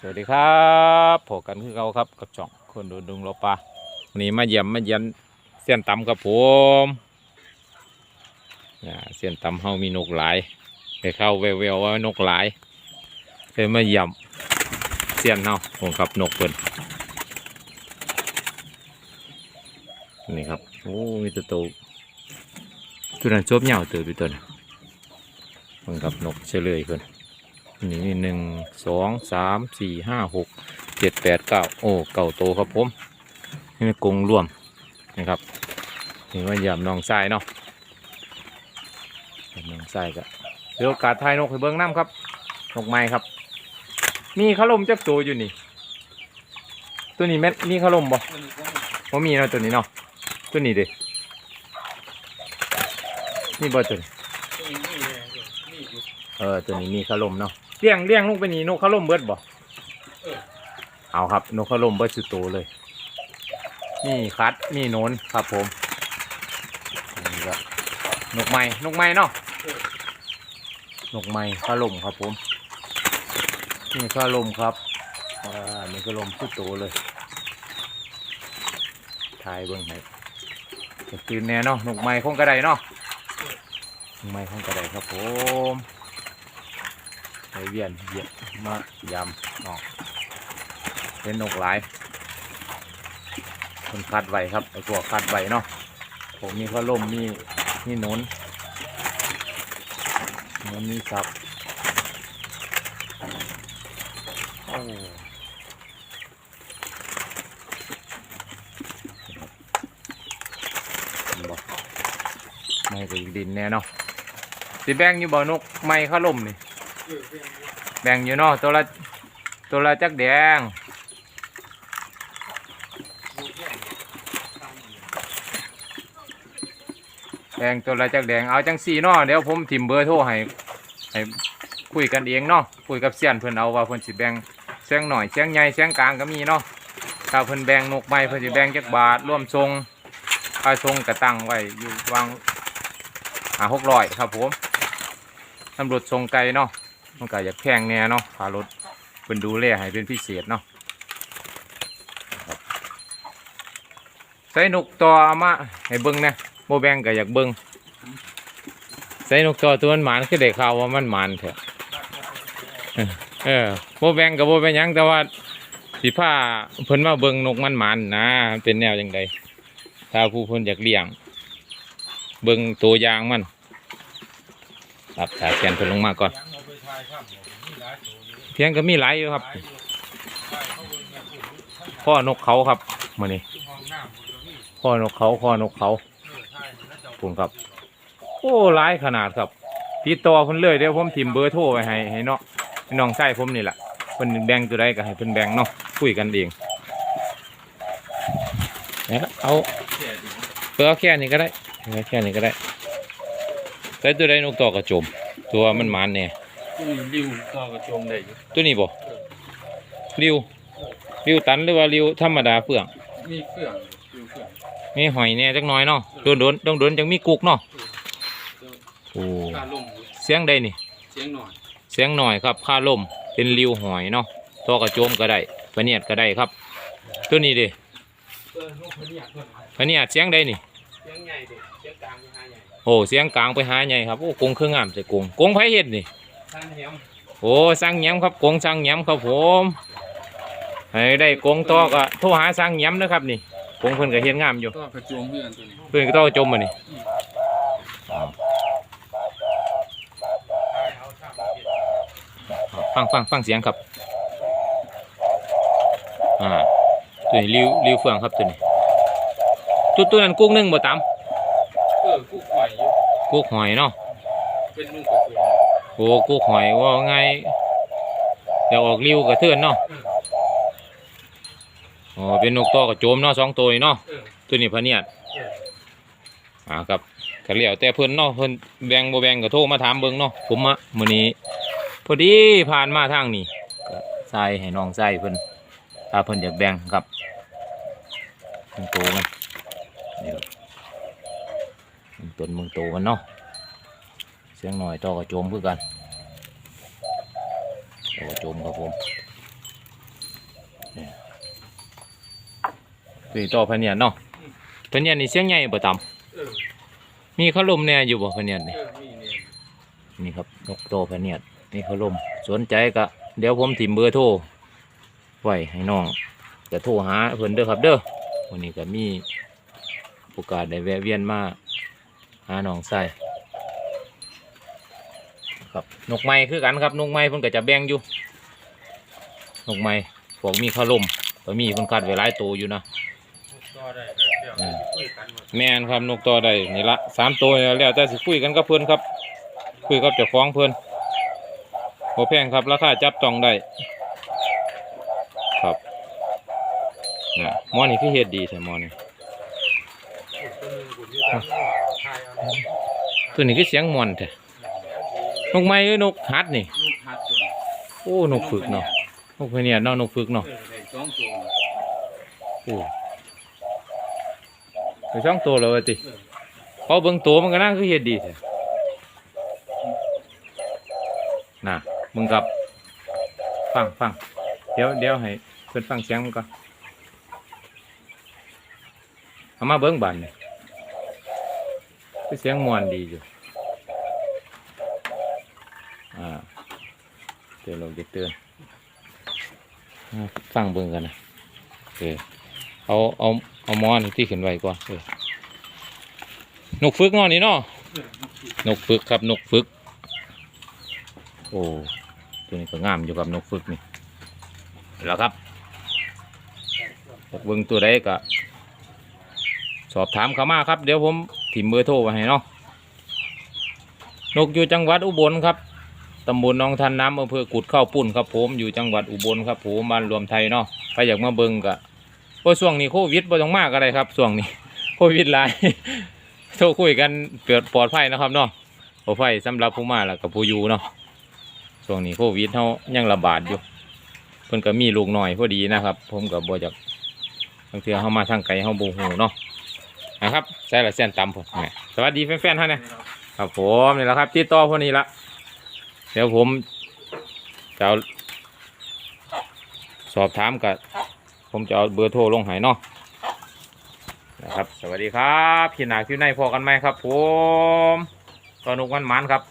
สวัสดีครับพบกันคือเราครับกับจ่องคนดูดุงเราปลาวันนี้มาเยี่ยมมาเยี่ยมเส้นตำกับผมเส้นตำเฮามีนกหลายไปเข้าแววๆว่านกหลายเลยมาเยี่ยมเส้นเฮาผมครับนกเปิ่นนี่ครับโอ้มีตัวโตตัวนั้นจบเหยาวตัวไปตัวนั้นผมกับนกเฉลยเพิ่น นี่หนึ่งสองสามสี่ห้าหกเจ็ดแปดเก้าโอ้เก่าโตครับผมนี่เป็นกงรวมนะครับนี่ว่าหยามนองทรายเนาะยามนองทรายก็เดี๋ยวโอกาสทายนกให้เบิ้องน้ำครับนกไม้ครับ มีขลมจักตัวอยู่นี่ ตัวนี้แม่นมีขลมบ่ว่ามีเนาะตัวนี้เนาะตัวนี้เด้นี่บ่ตัวนี้เออตัวนี้มีขลมเนาะ เลี้ยงเลี้ยงลงไปนี่นกขลมเบิดบ่เอาครับนกขลมเบิดสุดโตเลย นี่คัดนี่โนนครับผมนี่ก็นกไม้นกไม้เนาะนกไม้ขลมครับผม นี่ขลมครับอ่านี่ขลมสุดโตเลยถ่ายเบิ่งให้จะตื่นแน่เนาะนกไม้คงกระไดเนาะนกไม้คงกระไดครับผมไป เวียนเหยียบมายำออกเป็นนกหลายคนคัดไว้ครับไอ้พวกคัดไว้เนาะผมมีข้าวล่มมีมีหนุนหนุนมีสับโอ้ไม่ก็ดินแน่เนาะสิแบงอยู่บ่นก ไม่ข้าวล่มนี่ แบ่งอยู่เนาะตัวละตัวละจักแดงแดงตัวละจักแดงเอาจังสี่เนาะเดี๋ยวผมถิ่มเบอร์โทรให้ให้คุยกันเองเนาะคุยกับเสียนเพิ่อนเอาว่าเพิ่อนสิแบ่งเสียงหน่อยเสียงใหญ่เสียงกลางก็มีเนาะถ้าเพิ่อนแบ่งนกไม้เพิ่อนสิแบ่งจักบาทร่วมทรงค่าทรงกระตั้งไว้อยู่วางอ่าหกร้อยครับผมตำรวจทรงไกลเนาะ มันก็อยากแพงแน่เนาะพารถเป็นดูแลให้เป็นพิเศษเนาะใส่นกต่อมาให้เบิ้งนะโบแบงก็อยากเบิ้งใส่นกต่อตัวมันหมานคือได้ข่าวว่ามันหมานเถอะเออโบแบงกับโบเป็นหยังแต่ว่าสีผ้าเพิ่นมาเบิ้งนกมันหมานนะเป็นแนวยังไงถ้าผู้เพิ่นอยากเลี้ยง เบิ้งตัวยางมันครับถ้าแกนเพิ่นลงมาก่อน เพียงก็มีหลายอยู่ครับ พ่อนกเขาครับมานี่พ่อนกเขาพ่อนกเขาผมครับ โอ้หลายขนาดครับติดต่อเพิ่นเลยเดี๋ยวผมทิมเบอร์โทรไปให้ให้เนาะน้องชายผมนี่แหละเพิ่นแบ่งตัวใดก็ให้เพิ่นแบ่งเนาะคุยกันเองเนี่ยเอาเพื่อแค่นี้ก็ได้แค่นี้ก็ได้ใส่ตัวใดนกต่อกระจม ตัวมันหมันเนี่ย นี่ริวต่อกระโจมได้อยู่ตัวนี้บ่ริวริวตันหรือว่าริวธรรมดาเฟื่องมีเครื่องริวเครื่องมีหอยเนี่ยจักหน้อยเนาะโดนโดนต้องโดนจังมีกุกเนาะโอ้คาลมเสียงใดนี่ เสียงหน่อยเสียงหน่อยครับค่าลมเป็นริวหอยเนาะตัวกระโจมก็ได้ปะเนียดก็ได้ครับ ตัวนี้เด้เออลูกพนี่อยากเพิ่นปะเนียดเสียงใดนี่ เสียงใหญ่เด็กเสียงกลางมีหาใหญ่โอ้เสียงกลางไปหาใหญ่ครับโอ้กงเครื่องงามใส่กงกงไผเฮ็ดนี่ ท่านเหี่ยมโอ้สั่งแหยมครับกงสั่งแหยมครับผมให้ได้กงต่อก็โทรหาสั่งแหยมนะครับนี่กงเพิ่นก็เฮ็ดงามอยู่ต่อกระโจมเพื่อนตัวนี้เพื่อนก็ต้องจมมานี่ฟังฟังฟังเสียงครับอ่าตัวนี้ริวริวเฟืองครับตัวนี้ตัวตัวนั้นกุ้งหนึ่งบ่ตามเออกู้ข่อยอยู่กุ้งหอยเนาะเป็นนุ่งกระ โอ้กุ้งหอยว่าไงเดี๋ยวออกริ้วกระเทือนเนาะอ๋อเป็นนกต่อกระโจมเนาะสองตัวนี่เนาะตัวนี้พะเนียดอออ่าครับก็แล้วแต่เพิ่นเนาะเพิ่นแบ่งบ่แบงก็โทรมาถามเบิ่งเนาะผมมามื้อนี้พอดีผ่านมาทางนี้ก็ใส่ให้น้องใส่เพิ่นถ้าเพิ่นอยากแบงครับเบิ่งโตมันนี่ครับเบิ่งต้นเบิ่งโตมันเนาะ เสียงหน่อยต่อกระโจมคือกันต่อกระโจมครับผมคือต่อพเนียดเนาะพเนียดนี่เสียงใหญ่บ่ต่ำมีขลุ่มแน่อยู่บ่พเนียนนี่นี่ครับนกโตพเนียดนี่ขลุ่มสนใจก็เดี๋ยวผมถิ่มเบอร์โทรไว้ให้น้องจะโทรหาเพิ่นเด้อครับเด้อวันนี้ก็มีโอกาสได้แวะเวียนมาหาน้องใส่ ครับนกไม้คือกันครับนกไม้เพิ่นก็จะแบ่งอยู่นกไม้พวกมีขลุ่มก็มีเพิ่นคัดไว้หลายตัวอยู่นะก็ได้ครับเดี๋ยวคุยกันหมดแม่นครับนกตัวใดนี่ละสามตัวนี่ละแล้วแต่สิคุยกันกับเพื่อนครับ คุยกับเจ้าของเพื่อนโอแพงครับราคาจับต้องได้ครับเนี่ยหมอนี่คือเฮ็ดดีใช่หมอนี่ตัวนึงกูที่ทำว่าทายเอาตัวนี้คือเสียงมวนแท้ นกไม้หรือนกฮัดนี่ ลูกฮัดตัวโอ้ นกฝึกเนาะ นกพะเนียดเนาะ นกฝึกเนาะ เออได้สองตัวโอ้ไปสองตัวแล้วว่าติเออพอเบิ่งตัวมันก็น่าคือเฮ็ดดีแท้น่ะมึงกับ ฟังฟังเดี๋ยวเดี๋ยวให้เพิ่นฟังเสียงมันก่อนเอามาเบิ่งบานนี่คือเสียงม่วนดีอยู่อ่าเตือนลงจะเตือนอ่าฟังเบิ่งกันนะโอเคเอาเอาเอามอนที่ขึ้นไว้ก่อนเออนกฝึกนาะนี่เนาะนกฝึกครับนกฝึก โอ้ตัวนี้ก็งามอยู่กับนกฝึกนี่แล้วครับเบิ่งตัวใดก็สอบถามเขามาครับ เดี๋ยวผมถิ่มเบอร์โทรไว้ให้เนาะนกอยู่จังหวัดอุบลครับ ตำบลหนองทันน้ำอำเภอกุดเข้าวปุ่นครับผมอยู่จังหวัดอุบลครับผมบ้านรวมไทยเนาะใครอยากมาเบิ่งก็เพราะช่วงนี้โควิดบ่ต้องมากอะไรครับช่วงนี้โควิดหลายโทรคุยกันเปิดปลอดภัยนะครับเนาะปลอดภัยสำหรับผู้มาแล้วกับผู้อยู่เนาะช่วงนี้โควิดเขายังระบาดอยู่เพิ่นก็มีลูกหน้อยพอดีนะครับ ผมกับบ่จากบางเทือเขามาทางไกลเขาบ่ฮู้เนาะนะครับใส่ละเส้นตำผมสวัสดีแฟนๆท่านนี่ยครับผมนี่แหละครับติดต่อพวกนี้ละ ดี๋ยวผมจะสอบถามกับผมจะเอาเบอร์โทรลงให้เนาะนะครับ สวัสดีครับพี่หนาคิวในพอกันไหมครับ ผมสนุกมันมันครับ